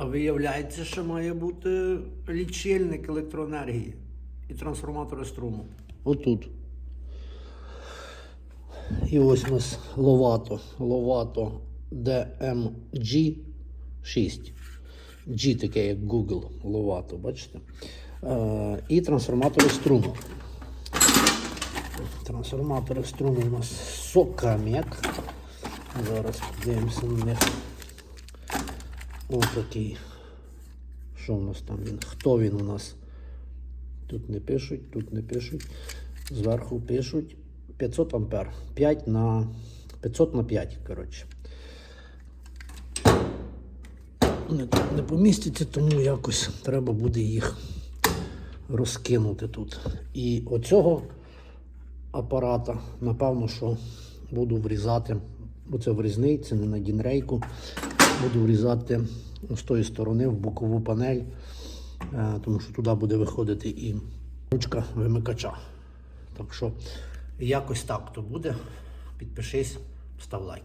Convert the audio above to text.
А виявляється, що має бути лічильник електроенергії і трансформатори струму. Отут. І ось у нас Ловато. Ловато DMG 6. G таке, як Google, Ловато, бачите? Е, і трансформатори струму. Трансформатори струму у нас Сокамек. Зараз подивимося на них. Ось такий. Що у нас там він? Хто він у нас? Тут не пишуть, тут не пишуть. Зверху пишуть 500 ампер. 5 на 500 на 5, коротше. Не, не поміститься, тому якось треба буде їх розкинути тут. І оцього апарата, напевно, що буду врізати, бо це врізний, це не на дінрейку. Буду врізати з тої сторони в бокову панель, е, тому що туди буде виходити і ручка вимикача. Так що якось так то буде. Підпишись, став лайк.